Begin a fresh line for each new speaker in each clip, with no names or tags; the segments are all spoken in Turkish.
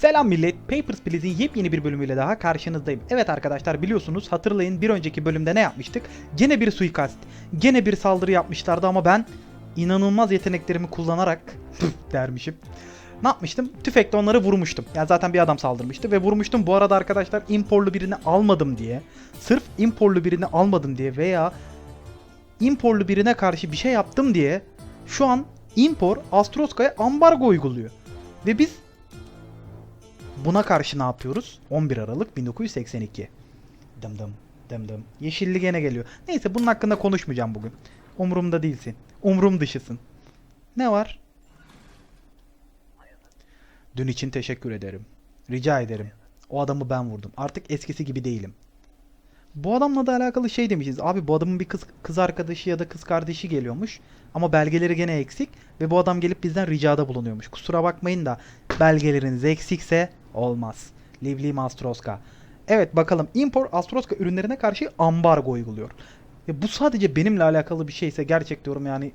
Selam millet. Papers, Please'in yepyeni bir bölümüyle daha karşınızdayım. Evet arkadaşlar biliyorsunuz hatırlayın bir önceki bölümde ne yapmıştık? Gene bir suikast. Gene bir saldırı yapmışlardı ama ben inanılmaz yeteneklerimi kullanarak dermişim. Ne yapmıştım? Tüfekle onları vurmuştum. Yani zaten bir adam saldırmıştı ve vurmuştum. Bu arada arkadaşlar imporlu birini almadım diye. Sırf imporlu birini almadım diye veya imporlu birine karşı bir şey yaptım diye şu an impor Astroska'ya ambargo uyguluyor. Ve biz Buna karşı ne yapıyoruz? 11 Aralık 1982. Dım dım dım dım. Yeşilli gene geliyor. Neyse bunun hakkında konuşmayacağım bugün. Umurumda değilsin. Umrum dışısın. Ne var? Dün için teşekkür ederim. Rica ederim. O adamı ben vurdum. Artık eskisi gibi değilim. Bu adamla da alakalı şey demişiz. Abi bu adamın bir kız, kız arkadaşı ya da kız kardeşi geliyormuş. Ama belgeleri gene eksik. Ve bu adam gelip bizden ricada bulunuyormuş. Kusura bakmayın da belgeleriniz eksikse olmaz. Livli Astroska. Evet bakalım Impor Astroska ürünlerine karşı ambargo uyguluyor. Ya bu sadece benimle alakalı bir şeyse gerçek diyorum yani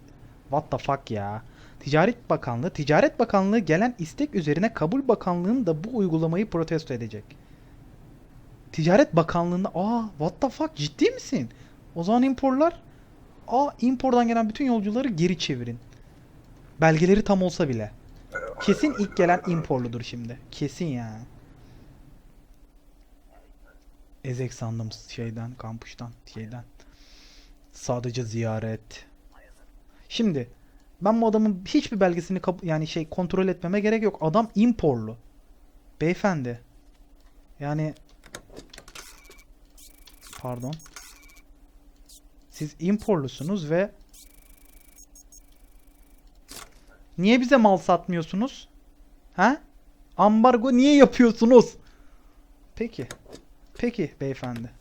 what the fuck ya. Ticaret Bakanlığı, Ticaret Bakanlığı gelen istek üzerine Kabul Bakanlığı'nın da bu uygulamayı protesto edecek. Ticaret Bakanlığı'nda aa what the fuck ciddi misin? O zaman imporlar aa impordan gelen bütün yolcuları geri çevirin. Belgeleri tam olsa bile. Kesin ilk gelen imporludur şimdi. Kesin ya. Ezek sandım şeyden, kampüsten, şeyden. Sadece ziyaret. Şimdi ben bu adamın hiçbir belgesini yani şey kontrol etmeme gerek yok. Adam imporlu. Beyefendi. Yani pardon. Siz imporlusunuz ve Niye bize mal satmıyorsunuz? Ha? Ambargo niye yapıyorsunuz? Peki. Peki beyefendi.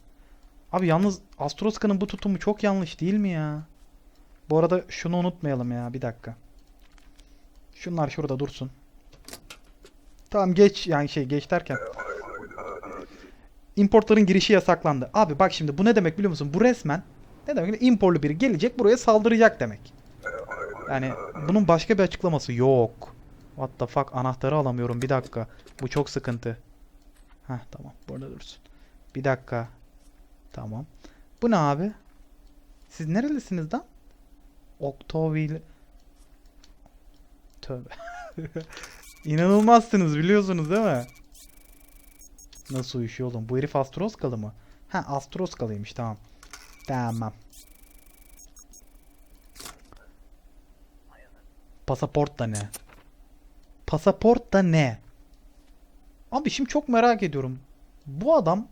Abi yalnız Astroska'nın bu tutumu çok yanlış değil mi ya? Bu arada şunu unutmayalım ya bir dakika. Şunlar şurada dursun. Tamam geç yani şey geç derken. Importların girişi yasaklandı. Abi bak şimdi bu ne demek biliyor musun? Bu resmen ne demek? Imporlu biri gelecek buraya saldıracak demek. Yani bunun başka bir açıklaması yok. What the fuck anahtarı alamıyorum bir dakika. Bu çok sıkıntı. Heh tamam burada dursun. Bir dakika. Tamam. Bu ne abi? Siz nerelisiniz lan? Octoville. Tövbe. İnanılmazsınız biliyorsunuz değil mi? Nasıl uyuşuyor oğlum? Bu herif Astroskalı mı? Ha Astroskalıymış tamam. Tamam. Pasaport da ne? Pasaport da ne? Abi şimdi çok merak ediyorum. Bu adam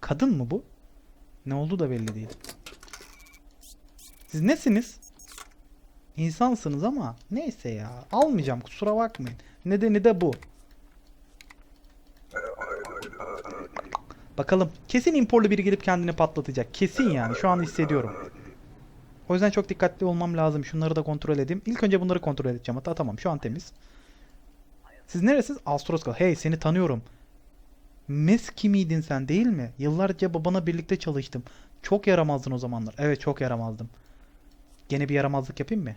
kadın mı bu? Ne olduğu da belli değil. Siz nesiniz? İnsansınız ama neyse ya. Almayacağım kusura bakmayın. Nedeni de bu. Bakalım. Kesin imporlu biri gelip kendini patlatacak. Kesin yani. Şu an hissediyorum. O yüzden çok dikkatli olmam lazım. Şunları da kontrol edeyim. İlk önce bunları kontrol edeceğim. Hatta tamam şu an temiz. Siz neresiniz? Astroskal. Hey seni tanıyorum. Meski miydin sen değil mi? Yıllarca babana birlikte çalıştım. Çok yaramazdın o zamanlar. Evet çok yaramazdım. Gene bir yaramazlık yapayım mı?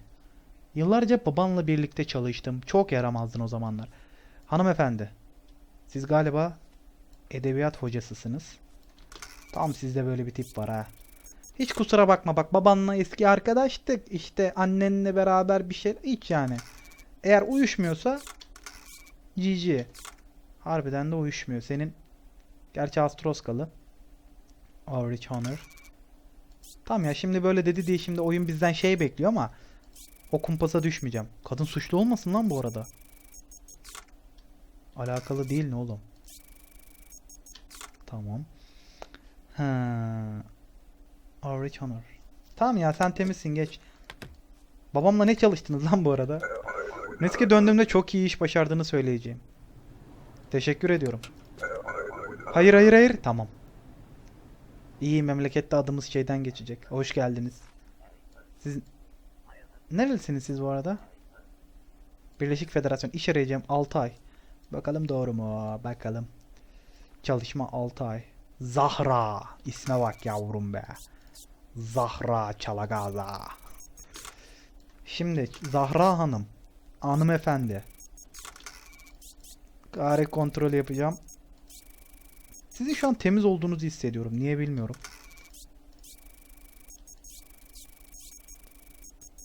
Yıllarca babanla birlikte çalıştım. Çok yaramazdın o zamanlar. Hanımefendi. Siz galiba edebiyat hocasısınız. Tam sizde böyle bir tip var ha. Hiç kusura bakma bak babanla eski arkadaştık. İşte annenle beraber bir şey hiç yani. Eğer uyuşmuyorsa GG. Harbiden de uyuşmuyor. Senin gerçi Astroskalı. Average Honor. Tamam ya şimdi böyle dedi diye şimdi oyun bizden şey bekliyor ama o kumpasa düşmeyeceğim. Kadın suçlu olmasın lan bu arada. Alakalı değil ne oğlum? Tamam. Ha. Average Honor. Tamam ya sen temizsin geç. Babamla ne çalıştınız lan bu arada? Meske döndüğümde çok iyi iş başardığını söyleyeceğim. Teşekkür ediyorum. Hayır hayır hayır. Tamam. İyi memlekette adımız şeyden geçecek. Hoş geldiniz. Siz nerelisiniz siz bu arada? Birleşik Federasyon iş arayacağım 6 ay. Bakalım doğru mu? Bakalım. Çalışma 6 ay. Zahra. İsme bak yavrum be. Zahra Çalagaza. Şimdi Zahra Hanım. Hanımefendi. Kare kontrol yapacağım. Sizin şu an temiz olduğunuzu hissediyorum. Niye bilmiyorum.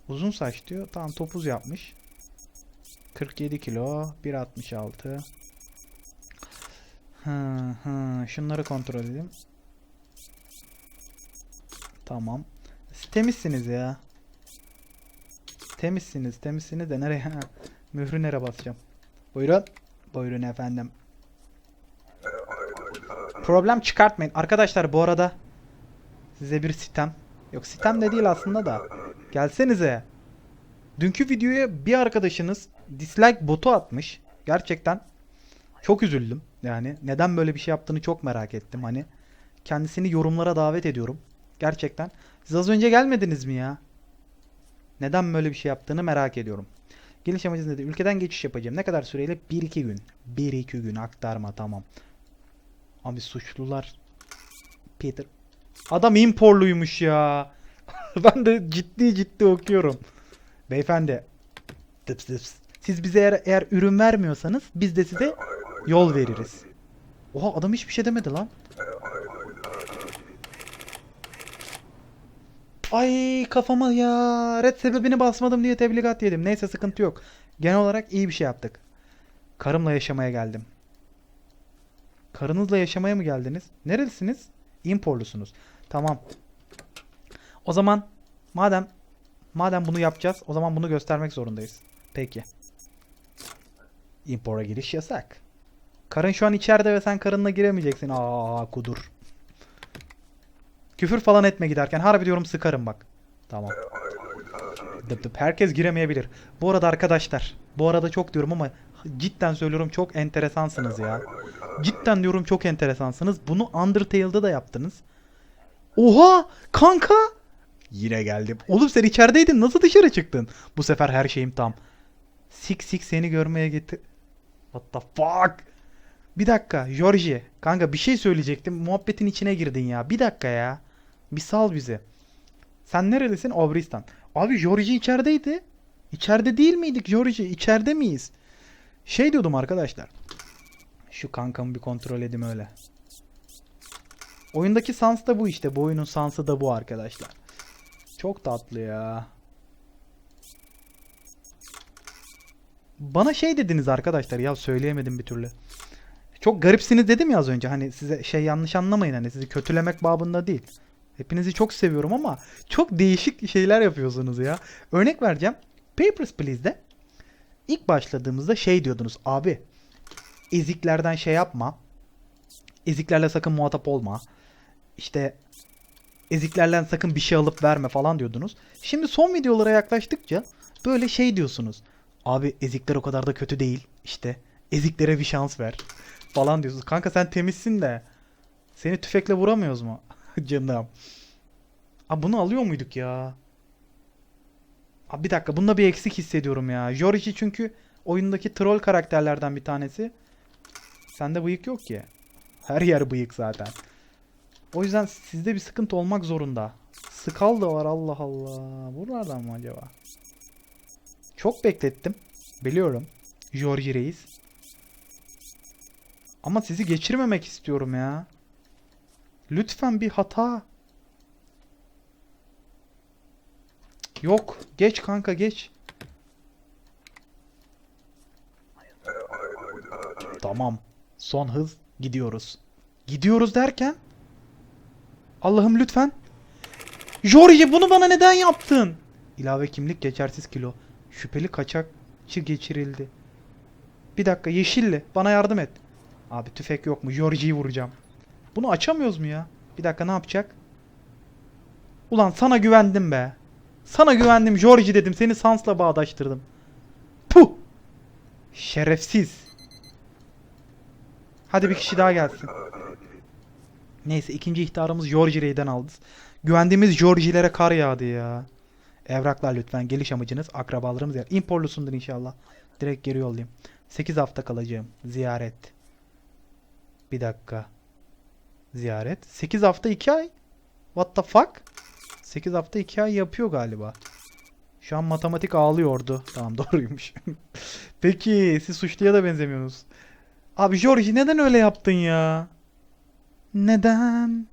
Uzun saç diyor. Tamam topuz yapmış. 47 kilo. 1.66. Hı hı. Şunları kontrol edeyim. Tamam. Temizsiniz ya. Temizsiniz. Temizsiniz de nereye? Mührü nereye basacağım? Buyurun. Buyurun efendim. Problem çıkartmayın. Arkadaşlar bu arada size bir sitem. Yok sitem de değil aslında da. Gelsenize. Dünkü videoya bir arkadaşınız dislike botu atmış. Gerçekten çok üzüldüm. Yani neden böyle bir şey yaptığını çok merak ettim. Hani kendisini yorumlara davet ediyorum. Gerçekten. Siz az önce gelmediniz mi ya? Neden böyle bir şey yaptığını merak ediyorum. Geliş amacınız nedir? Ülkeden geçiş yapacağım. Ne kadar süreyle? 1-2 gün. 1-2 gün aktarma tamam. Abi suçlular. Peter. Adam imporluymuş ya. ben de ciddi ciddi okuyorum. Beyefendi. Tıps tıps. Siz bize eğer, eğer ürün vermiyorsanız biz de size yol veririz. Oha adam hiçbir şey demedi lan. Ay kafama ya. Red sebebini basmadım diye tebligat yedim. Neyse sıkıntı yok. Genel olarak iyi bir şey yaptık. Karımla yaşamaya geldim. Karınızla yaşamaya mı geldiniz? Nerelisiniz? Imporlusunuz. Tamam. O zaman madem madem bunu yapacağız, o zaman bunu göstermek zorundayız. Peki. Impora giriş yasak. Karın şu an içeride ve sen karınla giremeyeceksin. Aa kudur. Küfür falan etme giderken. Harbi diyorum sıkarım bak. Tamam. Dıp dıp. Herkes giremeyebilir. Bu arada arkadaşlar. Bu arada çok diyorum ama cidden söylüyorum çok enteresansınız ya. Cidden diyorum çok enteresansınız. Bunu Undertale'da da yaptınız. Oha! Kanka! Yine geldim. Oğlum sen içerideydin. Nasıl dışarı çıktın? Bu sefer her şeyim tam. Sik sik seni görmeye getir. What the fuck? Bir dakika. Georgie. Kanka bir şey söyleyecektim. Muhabbetin içine girdin ya. Bir dakika ya. Bir sal bizi. Sen nerelisin? Obristan. Abi Georgie içerideydi. İçeride değil miydik Georgie? İçeride miyiz? Şey diyordum arkadaşlar. Şu kankamı bir kontrol edeyim öyle. Oyundaki sans da bu işte. Bu oyunun sansı da bu arkadaşlar. Çok tatlı ya. Bana şey dediniz arkadaşlar ya söyleyemedim bir türlü. Çok garipsiniz dedim ya az önce. Hani size şey yanlış anlamayın hani sizi kötülemek babında değil. Hepinizi çok seviyorum ama çok değişik şeyler yapıyorsunuz ya. Örnek vereceğim. Papers, Please'de ilk başladığımızda şey diyordunuz. Abi eziklerden şey yapma. Eziklerle sakın muhatap olma. İşte eziklerden sakın bir şey alıp verme falan diyordunuz. Şimdi son videolara yaklaştıkça böyle şey diyorsunuz. Abi ezikler o kadar da kötü değil. İşte eziklere bir şans ver falan diyorsunuz. Kanka sen temizsin de seni tüfekle vuramıyoruz mu? Canım. Abi bunu alıyor muyduk ya? Abi bir dakika bunda bir eksik hissediyorum ya. Georgie çünkü oyundaki troll karakterlerden bir tanesi. Sende bıyık yok ki. Her yer bıyık zaten. O yüzden sizde bir sıkıntı olmak zorunda. Skal da var Allah Allah. Buralardan mı acaba? Çok beklettim. Biliyorum. Georgie Reis. Ama sizi geçirmemek istiyorum ya. Lütfen bir hata. Yok. Geç kanka geç. Tamam. Son hız. Gidiyoruz. Gidiyoruz derken? Allah'ım lütfen. Georgie bunu bana neden yaptın? İlave kimlik geçersiz kilo. Şüpheli kaçakçı geçirildi. Bir dakika yeşilli. Bana yardım et. Abi tüfek yok mu? Georgie'yi vuracağım. Bunu açamıyoruz mu ya? Bir dakika ne yapacak? Ulan sana güvendim be. Sana güvendim Georgie dedim. Seni Sans'la bağdaştırdım. Puh! Şerefsiz. Hadi bir kişi daha gelsin. Neyse ikinci ihtarımız Georgie Rey'den aldık. Güvendiğimiz Georgie'lere kar yağdı ya. Evraklar lütfen. Geliş amacınız akrabalarımız yer. İmporlusundur inşallah. Direkt geri yollayayım. 8 hafta kalacağım. Ziyaret. Bir dakika. Ziyaret. 8 hafta 2 ay. What the fuck? 8 hafta 2 ay yapıyor galiba. Şu an matematik ağlıyordu. Tamam doğruymuş. Peki siz suçluya da benzemiyorsunuz. Abi Georgie neden öyle yaptın ya? Neden?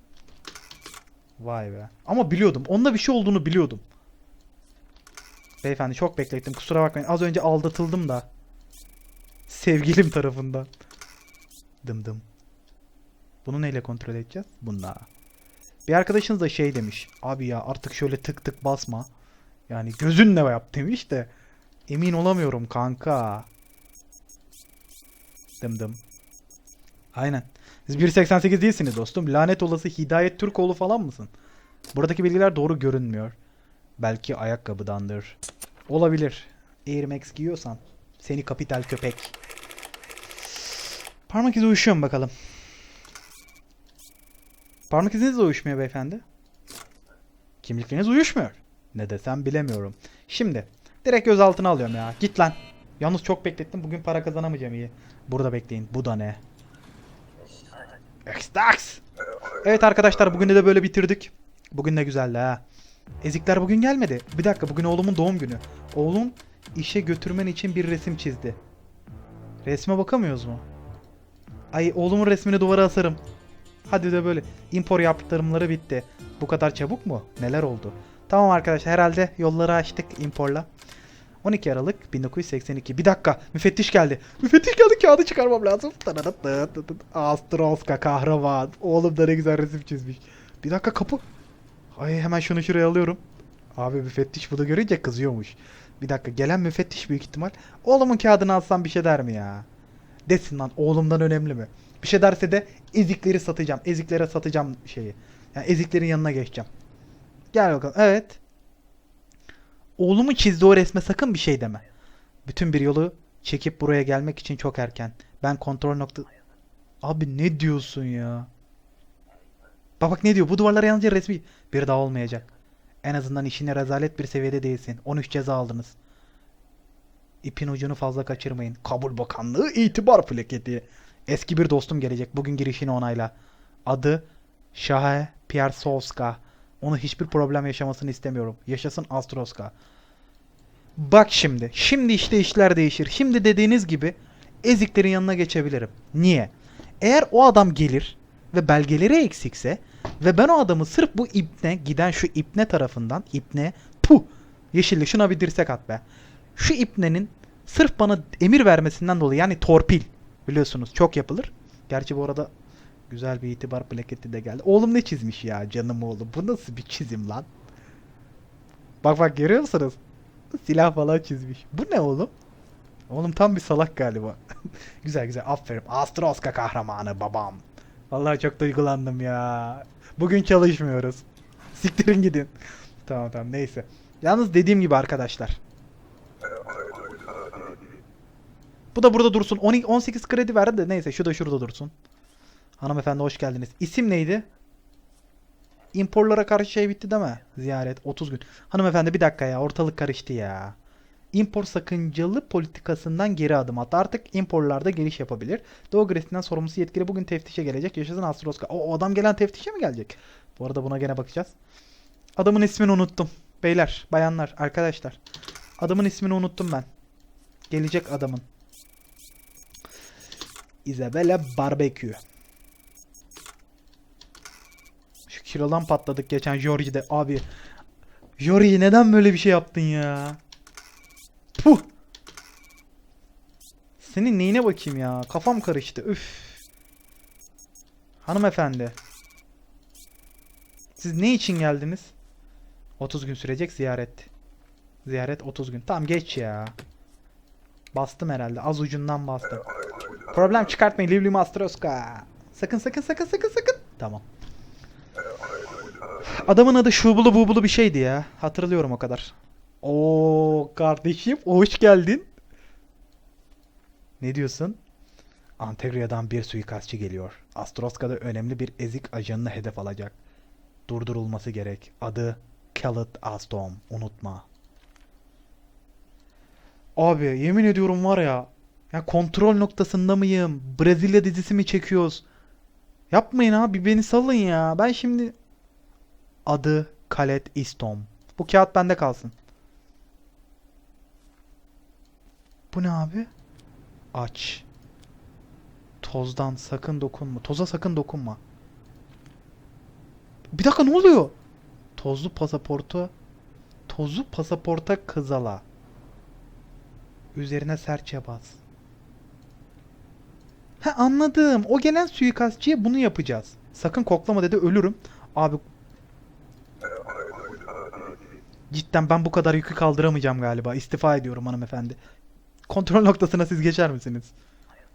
Vay be. Ama biliyordum. Onda bir şey olduğunu biliyordum. Beyefendi çok beklettim. Kusura bakmayın. Az önce aldatıldım da. Sevgilim tarafından. Dım dım. Bunu neyle kontrol edeceğiz? Bununla. Bir arkadaşınız da şey demiş. Abi ya artık şöyle tık tık basma. Yani gözünle yap demiş de. Emin olamıyorum kanka. Dım dım. Aynen. Siz 1.88 değilsiniz dostum. Lanet olası Hidayet Türkoğlu falan mısın? Buradaki bilgiler doğru görünmüyor. Belki ayakkabıdandır. Olabilir. Air Max giyiyorsan. Seni kapital köpek. Parmak izi uyuşuyor mu bakalım? Parmak iziniz de uyuşmuyor beyefendi. Kimlikleriniz uyuşmuyor. Ne desem bilemiyorum. Şimdi direkt gözaltına alıyorum ya. Git lan. Yalnız çok beklettim. Bugün para kazanamayacağım iyi. Burada bekleyin. Bu da ne? X-Dax! Evet arkadaşlar bugünü de böyle bitirdik. Bugün ne güzeldi ha. Ezikler bugün gelmedi. Bir dakika bugün oğlumun doğum günü. Oğlum işe götürmen için bir resim çizdi. Resme bakamıyoruz mu? Ay oğlumun resmini duvara asarım. Hadi de böyle. Impor yaptırımları bitti. Bu kadar çabuk mu? Neler oldu? Tamam arkadaşlar herhalde yolları açtık imporla. 12 Aralık 1982. Bir dakika müfettiş geldi. Müfettiş geldi kağıdı çıkarmam lazım. Astroska kahraman. Oğlum da ne güzel resim çizmiş. Bir dakika kapı. Ay hemen şunu şuraya alıyorum. Abi müfettiş bunu görünce kızıyormuş. Bir dakika gelen müfettiş büyük ihtimal. Oğlumun kağıdını alsam bir şey der mi ya? Desin lan oğlumdan önemli mi? Bir şey derse de ezikleri satacağım. Eziklere satacağım şeyi. Yani eziklerin yanına geçeceğim. Gel bakalım. Evet. Oğlumun çizdiği o resme sakın bir şey deme. Bütün bir yolu çekip buraya gelmek için çok erken. Ben kontrol nokta... Abi ne diyorsun ya? Bak bak ne diyor? Bu duvarlara yalnızca resmi bir daha olmayacak. En azından işine rezalet bir seviyede değilsin. 13 ceza aldınız. İpin ucunu fazla kaçırmayın. Kabul Bakanlığı itibar plaketi. Eski bir dostum gelecek. Bugün girişini onayla. Adı Şahe Piersovska. Onu hiçbir problem yaşamasını istemiyorum. Yaşasın Astroska. Bak şimdi. Şimdi işte işler değişir. Şimdi dediğiniz gibi eziklerin yanına geçebilirim. Niye? Eğer o adam gelir ve belgeleri eksikse ve ben o adamı sırf bu ipne giden şu ipne tarafından ipne pu yeşilli şuna bir dirsek at be. Şu ipnenin sırf bana emir vermesinden dolayı yani torpil biliyorsunuz çok yapılır. Gerçi bu arada güzel bir itibar plaketi de geldi. Oğlum ne çizmiş ya canım oğlum. Bu nasıl bir çizim lan? Bak bak görüyor musunuz? Silah falan çizmiş. Bu ne oğlum? Oğlum tam bir salak galiba. güzel güzel aferin. Astroska kahramanı babam. Vallahi çok duygulandım ya. Bugün çalışmıyoruz. Siktirin gidin. tamam tamam neyse. Yalnız dediğim gibi arkadaşlar. Bu da burada dursun. 12, 18 kredi verdi de neyse şu da şurada dursun. Hanımefendi hoş geldiniz. İsim neydi? İmporlara karşı şey bitti mi? Ziyaret 30 gün. Hanımefendi bir dakika ya ortalık karıştı ya. İmpor sakıncalı politikasından geri adım attı. Artık imporlarda giriş yapabilir. Doğu Gresi'nden sorumlusu yetkili bugün teftişe gelecek. Yaşasın Astroska. O, o adam gelen teftişe mi gelecek? Bu arada buna gene bakacağız. Adamın ismini unuttum. Beyler, bayanlar, arkadaşlar. Adamın ismini unuttum ben. Gelecek adamın. Isabella Barbecue. Şu kilodan patladık geçen Georgie'de. Abi. Georgie neden böyle bir şey yaptın ya? Puh. Senin neyine bakayım ya? Kafam karıştı. Üf. Hanımefendi. Siz ne için geldiniz? 30 gün sürecek ziyaret. Ziyaret 30 gün. Tamam geç ya. Bastım herhalde. Az ucundan bastım. Problem çıkartmayın. Livli Mastroska. Sakın sakın sakın sakın sakın. Tamam. Adamın adı şubulu bubulu bir şeydi ya. Hatırlıyorum o kadar. Oo kardeşim hoş geldin. Ne diyorsun? Antegria'dan bir suikastçı geliyor. Astroska'da önemli bir ezik ajanını hedef alacak. Durdurulması gerek. Adı Khaled Astom. Unutma. Abi yemin ediyorum var ya. Ya kontrol noktasında mıyım? Brezilya dizisi mi çekiyoruz? Yapmayın abi beni salın ya. Ben şimdi... Adı Khaled Istom. Bu kağıt bende kalsın. Bu ne abi? Aç. Tozdan sakın dokunma. Toza sakın dokunma. Bir dakika ne oluyor? Tozlu pasaportu Tozlu pasaporta kızala. Üzerine serçe bas. Ha anladım. O gelen suikastçıya bunu yapacağız. Sakın koklama dedi ölürüm. Abi Cidden ben bu kadar yükü kaldıramayacağım galiba. İstifa ediyorum hanımefendi. Kontrol noktasına siz geçer misiniz?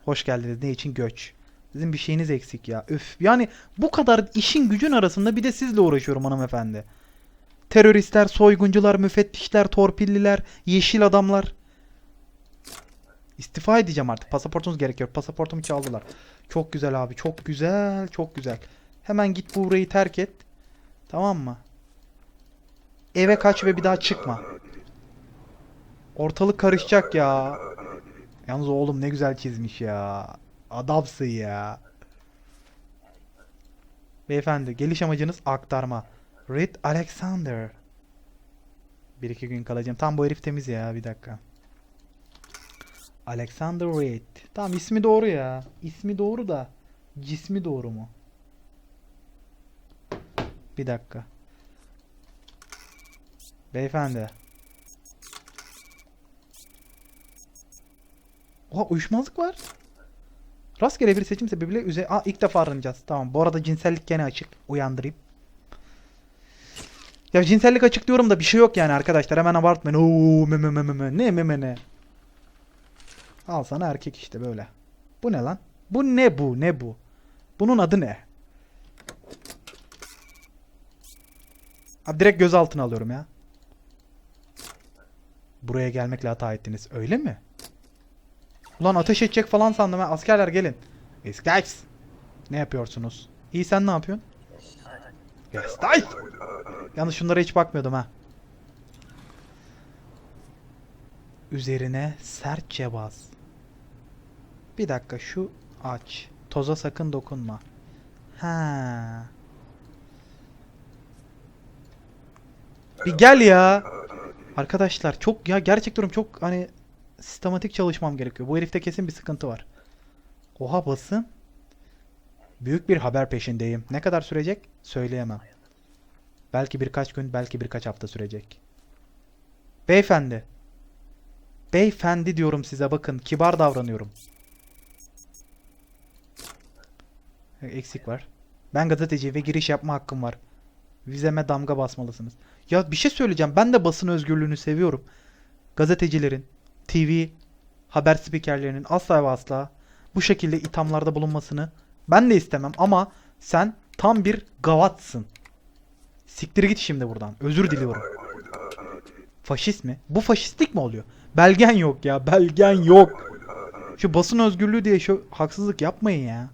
Hoş geldiniz. Ne için göç? Sizin bir şeyiniz eksik ya. Üf. Yani bu kadar işin gücün arasında bir de sizle uğraşıyorum hanımefendi. Teröristler, soyguncular, müfettişler, torpilliler, yeşil adamlar. İstifa edeceğim artık. Pasaportunuz gerekiyor. Pasaportumu çaldılar. Çok güzel abi. Çok güzel. Çok güzel. Hemen git bu burayı terk et. Tamam mı? Eve kaç ve bir daha çıkma. Ortalık karışacak ya. Yalnız oğlum ne güzel çizmiş ya. Adamsın ya. Beyefendi geliş amacınız aktarma. Reed Alexander. Bir iki gün kalacağım. Tam bu herif temiz ya bir dakika. Alexander Reed. Tamam ismi doğru ya. İsmi doğru da cismi doğru mu? Bir dakika. Beyefendi. Oha uyuşmazlık var. Rastgele bir seçim sebebiyle üze Aa, ilk defa aranacağız. Tamam. Bu arada cinsellik gene açık. Uyandırayım. Ya cinsellik açık diyorum da bir şey yok yani arkadaşlar. Hemen abartmayın. Oo meme meme meme. Ne meme ne? Al sana erkek işte böyle. Bu ne lan? Bu ne bu? Ne bu? Bunun adı ne? Abi direkt gözaltına alıyorum ya. Buraya gelmekle hata ettiniz. Öyle mi? Ulan ateş edecek falan sandım ha. Askerler gelin. Guys. Ne yapıyorsunuz? İyi sen ne yapıyorsun? Gestalt. Yalnız şunlara hiç bakmıyordum ha. Üzerine sertçe bas. Bir dakika şu aç. Toza sakın dokunma. Ha. Bir gel ya. Arkadaşlar çok ya gerçek durum çok hani sistematik çalışmam gerekiyor. Bu herifte kesin bir sıkıntı var. Oha basın. Büyük bir haber peşindeyim. Ne kadar sürecek? Söyleyemem. Belki birkaç gün, belki birkaç hafta sürecek. Beyefendi. Beyefendi diyorum size bakın. Kibar davranıyorum. Eksik var. Ben gazeteci ve giriş yapma hakkım var. Vizeme damga basmalısınız. Ya bir şey söyleyeceğim. Ben de basın özgürlüğünü seviyorum. Gazetecilerin, TV, haber spikerlerinin asla ve asla bu şekilde ithamlarda bulunmasını ben de istemem ama sen tam bir gavatsın. Siktir git şimdi buradan. Özür diliyorum. Faşist mi? Bu faşistlik mi oluyor? Belgen yok ya. Belgen yok. Şu basın özgürlüğü diye şu haksızlık yapmayın ya.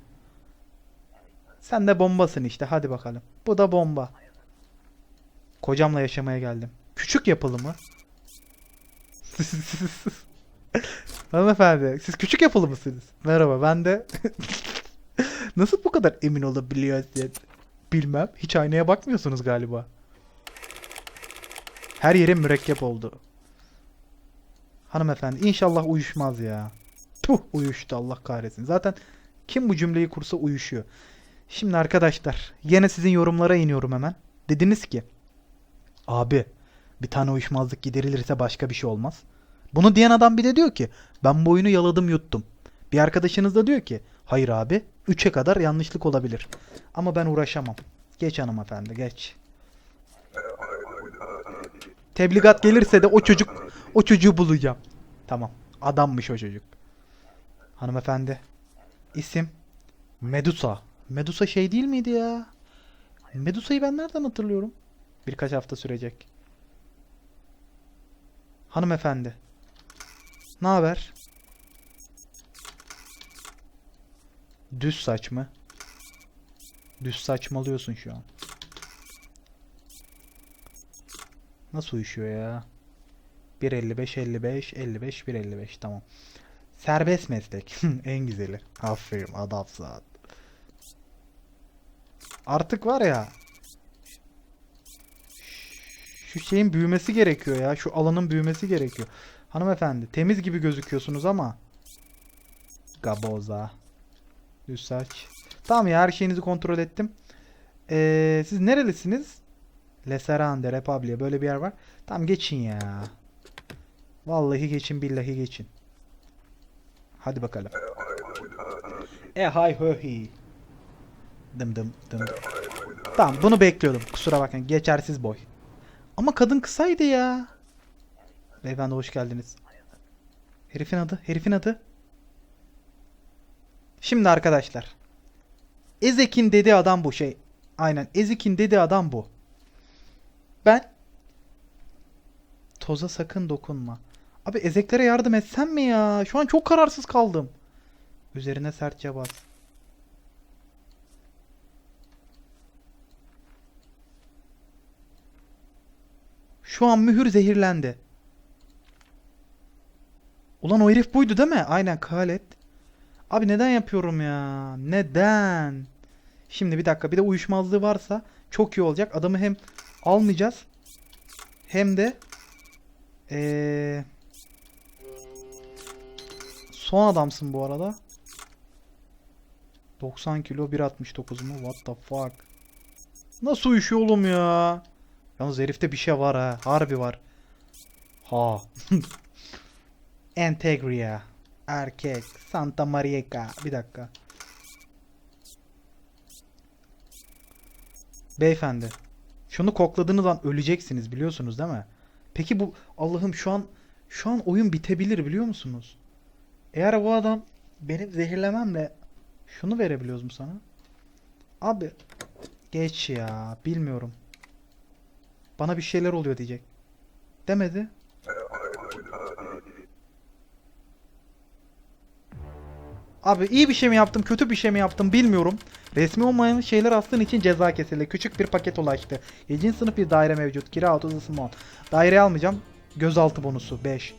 Sen de bombasın işte. Hadi bakalım. Bu da bomba. Kocamla yaşamaya geldim. Küçük yapılı mı? Hanımefendi, siz küçük yapılı mısınız? Merhaba, ben de... Nasıl bu kadar emin olabiliyorsun? Bilmem, hiç aynaya bakmıyorsunuz galiba. Her yerim mürekkep oldu. Hanımefendi, inşallah uyuşmaz ya. Tuh, uyuştu Allah kahretsin. Zaten kim bu cümleyi kursa uyuşuyor. Şimdi arkadaşlar, yine sizin yorumlara iniyorum hemen. Dediniz ki, abi bir tane uyuşmazlık giderilirse başka bir şey olmaz. Bunu diyen adam bir de diyor ki ben bu oyunu yaladım yuttum. Bir arkadaşınız da diyor ki hayır abi 3'e kadar yanlışlık olabilir. Ama ben uğraşamam. Geç hanımefendi geç. Tebligat gelirse de o çocuk o çocuğu bulacağım. Tamam. Adammış o çocuk. Hanımefendi. İsim Medusa. Medusa şey değil miydi ya? Medusa'yı ben nereden hatırlıyorum? Birkaç hafta sürecek. Hanımefendi. Ne haber? Düz saç mı? Düz saçmalıyorsun şu an. Nasıl uyuşuyor ya? 1.55 55 55 1.55 tamam. Serbest meslek. en güzeli. Aferin adamsın. Artık var ya şu şeyin büyümesi gerekiyor ya. Şu alanın büyümesi gerekiyor. Hanımefendi temiz gibi gözüküyorsunuz ama Gaboza. Düz saç. Tamam ya her şeyinizi kontrol ettim. Ee, siz nerelisiniz? Leserande, Republia böyle bir yer var. Tamam geçin ya. Vallahi geçin billahi geçin. Hadi bakalım. E hay höhi. Dım dım dım. Tamam bunu bekliyordum. Kusura bakmayın. Geçersiz boy. Ama kadın kısaydı ya. Beyefendi hoş geldiniz. Herifin adı, herifin adı. Şimdi arkadaşlar. Ezek'in dediği adam bu şey. Aynen. Ezek'in dediği adam bu. Ben toza sakın dokunma. Abi ezeklere yardım etsem mi ya? Şu an çok kararsız kaldım. Üzerine sertçe bas. Şu an mühür zehirlendi. Ulan o herif buydu değil mi? Aynen Khaled. Abi neden yapıyorum ya? Neden? Şimdi bir dakika bir de uyuşmazlığı varsa çok iyi olacak. Adamı hem almayacağız hem de ee, son adamsın bu arada. 90 kilo 1.69 mu? What the fuck? Nasıl uyuşuyor oğlum ya? Yalnız herifte bir şey var ha. Harbi var. Ha. Entegria. Erkek. Santa Marica. Bir dakika. Beyefendi. Şunu kokladığınız an öleceksiniz biliyorsunuz değil mi? Peki bu Allah'ım şu an şu an oyun bitebilir biliyor musunuz? Eğer bu adam benim zehirlememle şunu verebiliyoruz mu sana? Abi geç ya bilmiyorum. Bana bir şeyler oluyor diyecek. Demedi. Abi iyi bir şey mi yaptım, kötü bir şey mi yaptım bilmiyorum. Resmi olmayan şeyler astığın için ceza kesildi. Küçük bir paket ulaştı. 7. sınıf bir daire mevcut. Kira 30 ısınma 10. Daireyi almayacağım. Gözaltı bonusu 5.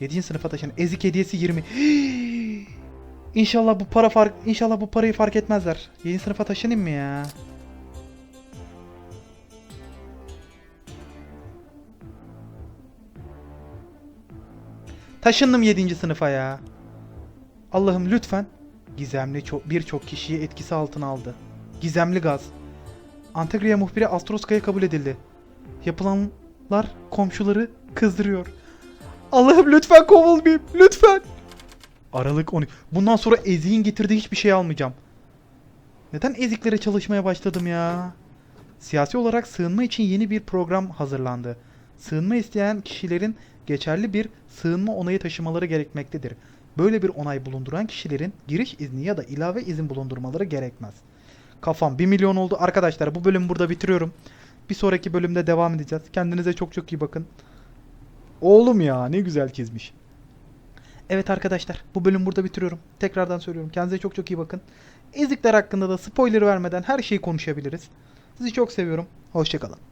7. sınıfa taşın. Ezik hediyesi 20. İnşallah bu para fark İnşallah bu parayı fark etmezler. 7. sınıfa taşınayım mı ya? Taşındım 7. sınıfa ya. Allah'ım lütfen. Gizemli çok birçok kişiyi etkisi altına aldı. Gizemli gaz. Antegria muhbiri Astroska'ya kabul edildi. Yapılanlar komşuları kızdırıyor. Allah'ım lütfen kovulmayayım. Lütfen. Aralık 10. Bundan sonra Ezik'in getirdiği hiçbir şey almayacağım. Neden Ezik'lere çalışmaya başladım ya? Siyasi olarak sığınma için yeni bir program hazırlandı. Sığınma isteyen kişilerin geçerli bir sığınma onayı taşımaları gerekmektedir. Böyle bir onay bulunduran kişilerin giriş izni ya da ilave izin bulundurmaları gerekmez. Kafam 1 milyon oldu. Arkadaşlar bu bölümü burada bitiriyorum. Bir sonraki bölümde devam edeceğiz. Kendinize çok çok iyi bakın. Oğlum ya ne güzel çizmiş. Evet arkadaşlar bu bölümü burada bitiriyorum. Tekrardan söylüyorum. Kendinize çok çok iyi bakın. Ezikler hakkında da spoiler vermeden her şeyi konuşabiliriz. Sizi çok seviyorum. Hoşçakalın.